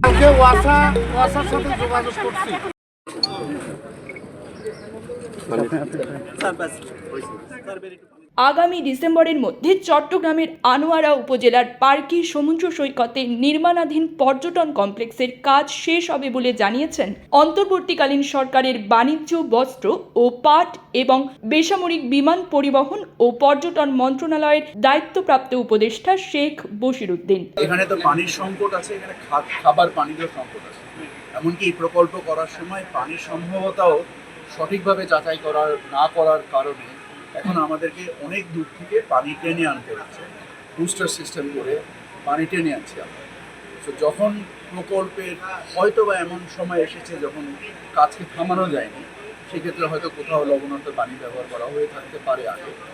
কালকে ওয়াসা ওয়াসার সাথে যোগাযোগ করছি। আগামী ডিসেম্বরের মধ্যে চট্টগ্রামের আনোয়ারা উপজেলার পার্কি সমুদ্র সৈকতে নির্মাণাধীন পর্যটন কমপ্লেক্সের কাজ শেষ হবে বলে জানিয়েছেন অন্তর্বর্তীকালীন সরকারের বাণিজ্য, বস্ত্র ও পাট এবং বেসামরিক বিমান পরিবহন ও পর্যটন মন্ত্রণালয়ের দায়িত্বপ্রাপ্ত উপদেষ্টা শেখ বশিরউদ্দিন এখানে তো পানির সংকট আছে, এখানে খাবার পানিরও সংকট আছে। এমনকি এই প্রকল্প করার সময় পানির সম্ভবতাও সঠিকভাবে যাচাই করার, না করার কারণে এখন আমাদেরকে অনেক দূর থেকে পানি টেনে আনতে হচ্ছে বুস্টার সিস্টেম করে পানি টেনে আনছি আমরা। তো যখন প্রকল্পের হয়তো বা এমন সময় এসেছে যখন কাজকে থামানো যায়নি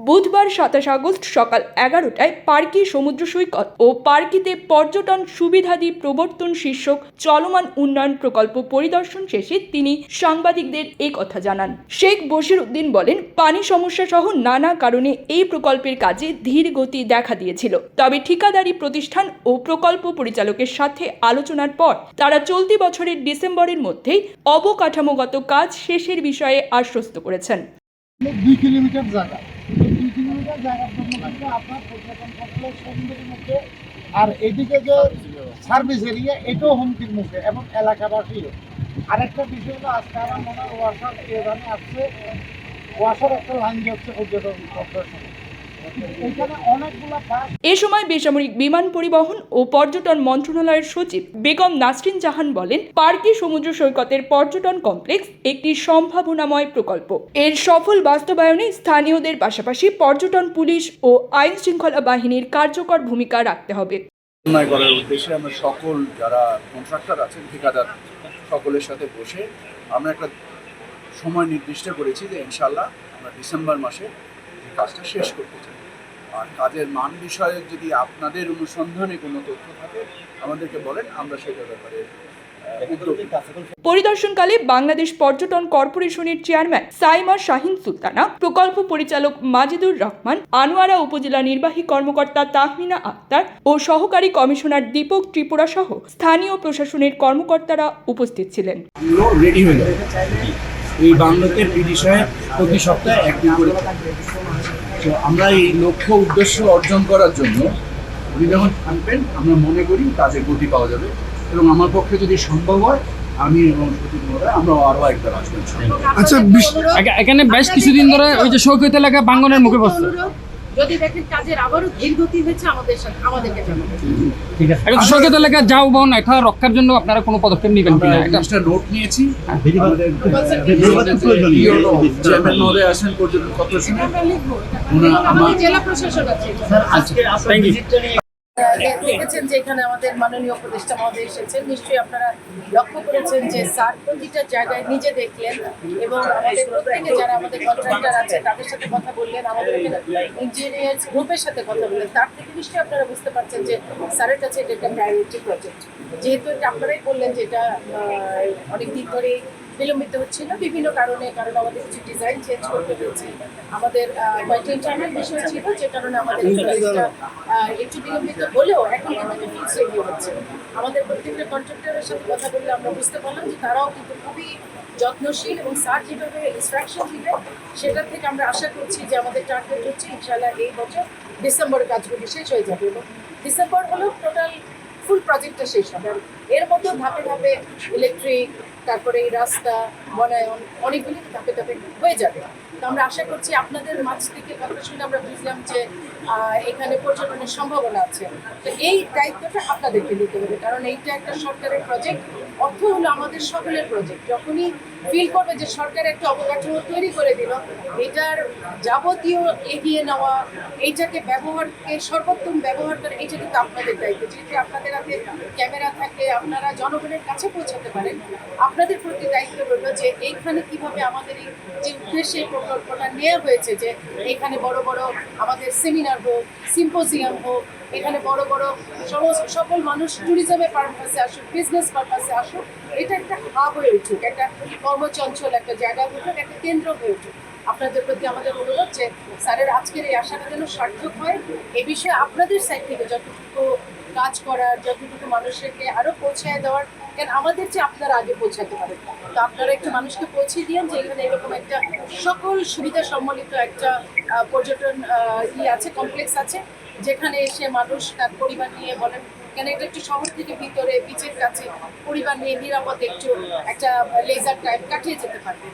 বুধবার সাতাশ আগস্ট সকাল এগারোটায় পার্কি সমুদ্র সৈকত ও পার্কিতে পর্যটন সুবিধাদি প্রবর্তন শীর্ষক চলমান উন্নয়ন প্রকল্প পরিদর্শন শেষে তিনি সাংবাদিকদের এই কথা জানান। শেখ বশির উদ্দিন বলেন, পানি সমস্যা সহ নানা কারণে এই প্রকল্পের কাজে ধীর গতি দেখা দিয়েছিল। তবে ঠিকাদারি প্রতিষ্ঠান ও প্রকল্প পরিচালকের সাথে আলোচনার পর তারা চলতি বছরের ডিসেম্বরের মধ্যেই অবকাঠামোগত কাজ শেষের বিষয়ে আশ্বস্ত করেছেন। দুই কিলোমিটার জায়গা। দুই কিলোমিটার জায়গার জন্য আপনার পর্যটন সুন্দর আর এদিকে যে সার্ভিস এরিয়া এটাও হুমকির মুখে এবং এলাকাবাসীও আরেকটা বিষয় হলো, আজকে আমার মনে হয় ওয়াসার এখানে আসছে, ওয়াসার একটা লাইন যাচ্ছে পর্যটন কর্পোরেশনে এ সময় বেসামরিক বিমান পরিবহন ও পর্যটন মন্ত্রণালয়ের সচিব বেগম নাসরিন জাহান বলেন, পার্কি সমুদ্র সৈকতের পর্যটন কমপ্লেক্স একটি সম্ভাবনাময় প্রকল্প। এর সফল বাস্তবায়নে স্থানীয়দের পাশাপাশি পর্যটন পুলিশ ও আইন শৃঙ্খলা বাহিনীর কার্যকর ভূমিকা রাখতে হবে। করার উদ্দেশ্যে আমরা সকল যারা কন্ট্রাক্টর আছেন, ঠিকাদার সকলের সাথে বসে আমরা একটা সময় নির্দিষ্ট করেছি যে ইনশাল্লাহ আমরা ডিসেম্বর মাসে কাজটা শেষ করতে চাই আর কাজের মান বিষয়ে যদি আপনাদের অনুসন্ধানে কোনো তথ্য থাকে আমাদেরকে বলেন আমরা সেটার ব্যাপারে। পরিদর্শনকালে বাংলাদেশ পর্যটন কর্পোরেশনের চেয়ারম্যান সাইমা শাহিন সুলতানা প্রকল্প পরিচালক মাজিদুর রহমান আনোয়ারা উপজেলা নির্বাহী কর্মকর্তা তাহমিনা আক্তার ও সহকারী কমিশনার দীপক ত্রিপুরা সহ স্থানীয় প্রশাসনের কর্মকর্তারা উপস্থিত ছিলেন রেডি হয়ে এই সাহেব প্রতি সপ্তাহে একদিন করে আমরা এই লক্ষ্য উদ্দেশ্য অর্জন করার জন্য উনি যখন থাকবেন আমরা মনে করি কাজে গতি পাওয়া যাবে। এবং আমার পক্ষে যদি সম্ভব হয় আমি এবং সতীন মহোদয় আমরা আরও একবার আসবেন। আচ্ছা এখা- এখানে বেশ কিছুদিন ধরে ওই যে সৈকত এলাকা বাঙ্গনের মুখে বসছে। যদি দেখেন কাজের আবারও ধীরগতি হয়েছে আমাদের সাথে আমাদেরকে জানাবেন ঠিক আছে। সৈকত এলাকা যাও বন এটা রক্ষার জন্য আপনারা কোনো পদক্ষেপ নেবেন কিনা? এটা জিনিসটা নোট নিয়েছি। চেয়ারম্যান মহোদয় আসেন পর্যটন কর্পোরেশনে জেলা প্রশাসক আছে। আজকে ইউ দে- দেখেছেন যে এখানে আমাদের মাননীয় উপদেষ্টা মহোদয় এসেছেন। নিশ্চয়ই আপনারা লক্ষ্য করেছেন যে স্যার প্রতিটা জায়গায় নিজে দেখলেন এবং আমাদের প্রত্যেকে যারা আমাদের কন্ট্রাক্টর আছে তাদের সাথে কথা বললেন আমাদের ইঞ্জিনিয়ার্স গ্রুপের সাথে কথা বললেন। তার থেকে নিশ্চয়ই আপনারা বুঝতে পারছেন যে স্যারের কাছে এটা একটা প্রায়োরিটি প্রজেক্ট যেহেতু এটা আপনারাই বললেন যে এটা অনেক দিন ধরে বিলম্বিত হচ্ছিল। বিভিন্ন কারণে কারণ আমাদের কিছু ডিজাইন চেঞ্জ করতে হয়েছে। আমাদের কয়েকটা ইন্টারনাল বিষয় ছিল যে কারণে আমাদের একটু বিলম্বিত হলেও এখন কিন্তু ফিক্স রেডি হচ্ছে। আমাদের প্রত্যেকটা কন্ট্রাক্টরের সাথে কথা বললে আমরা বুঝতে পারলাম যে তারাও কিন্তু খুবই যত্নশীল এবং স্যার যেভাবে ইনস্ট্রাকশন দিবে সেটা থেকে আমরা আশা করছি যে আমাদের টার্গেট হচ্ছে ইনশাল্লাহ এই বছর ডিসেম্বরে কাজগুলি শেষ হয়ে যাবে এবং ডিসেম্বর হলেও টোটাল ফুল প্রজেক্টটা শেষ হবে। এর মধ্যেও ধাপে ধাপে ইলেকট্রিক তারপরে এই রাস্তা, বনায়ন, অনেকগুলি ধাপে ধাপে হয়ে যাবে। তো আমরা আশা করছি আপনাদের মাঝ থেকে কথা শুনে আমরা বুঝলাম যে এখানে পর্যটনের সম্ভাবনা আছে। তো এই দায়িত্বটা আপনাদেরকে নিতে হবে, কারণ এইটা একটা সরকারের প্রজেক্ট অর্থ হলো আমাদের সকলের প্রজেক্ট যখনই ফিল করবে যে সরকার একটা অবকাঠামো তৈরি করে দিল। এটার যাবতীয় এগিয়ে নেওয়া, এইটাকে ব্যবহারকে সর্বোত্তম ব্যবহার করে, এইটা কিন্তু আপনাদের দায়িত্ব। যেহেতু আপনাদের হাতে ক্যামেরা থাকে, আপনারা জনগণের কাছে পৌঁছাতে পারেন। আপনাদের প্রতি দায়িত্ব রইল যে এইখানে কীভাবে আমাদের এই যে উদ্দেশ্যে প্রকল্পটা নেওয়া হয়েছে, যে এখানে বড় বড় আমাদের সেমিনার হোক, সিম্পোজিয়াম হোক, এখানে বড় বড় সমস্ত, সকল মানুষ ট্যুরিজমের পারপাসে আসুক বিজনেস পারপাসে আসুক এটা একটা হাব হয়ে উঠুক, একটা কর্মচঞ্চল একটা জায়গা হয়ে উঠুক, একটা কেন্দ্র হয়ে উঠুক। আপনাদের প্রতি আমাদের অনুরোধ যে স্যারের আজকের এই আশাটা যেন সার্থক হয়। এ বিষয়ে আপনাদের সাইড থেকে যতটুকু কাজ করার, যতটুকু মানুষকে আরও পৌঁছায় দেওয়ার, কেন আমাদের চেয়ে আপনারা আগে পৌঁছাতে পারেন। তো আপনারা একটু মানুষকে পৌঁছে দিন যে এখানে এরকম একটা সকল সুবিধা সম্বলিত একটা পর্যটন ই আছে, কমপ্লেক্স আছে, যেখানে এসে মানুষ তার পরিবার নিয়ে বলেন কেন? এটা একটু শহর থেকে ভিতরে বিচের কাছে, পরিবার নিয়ে নিরাপদে একটু একটা লেজার টাইপ কাটিয়ে যেতে পারবে।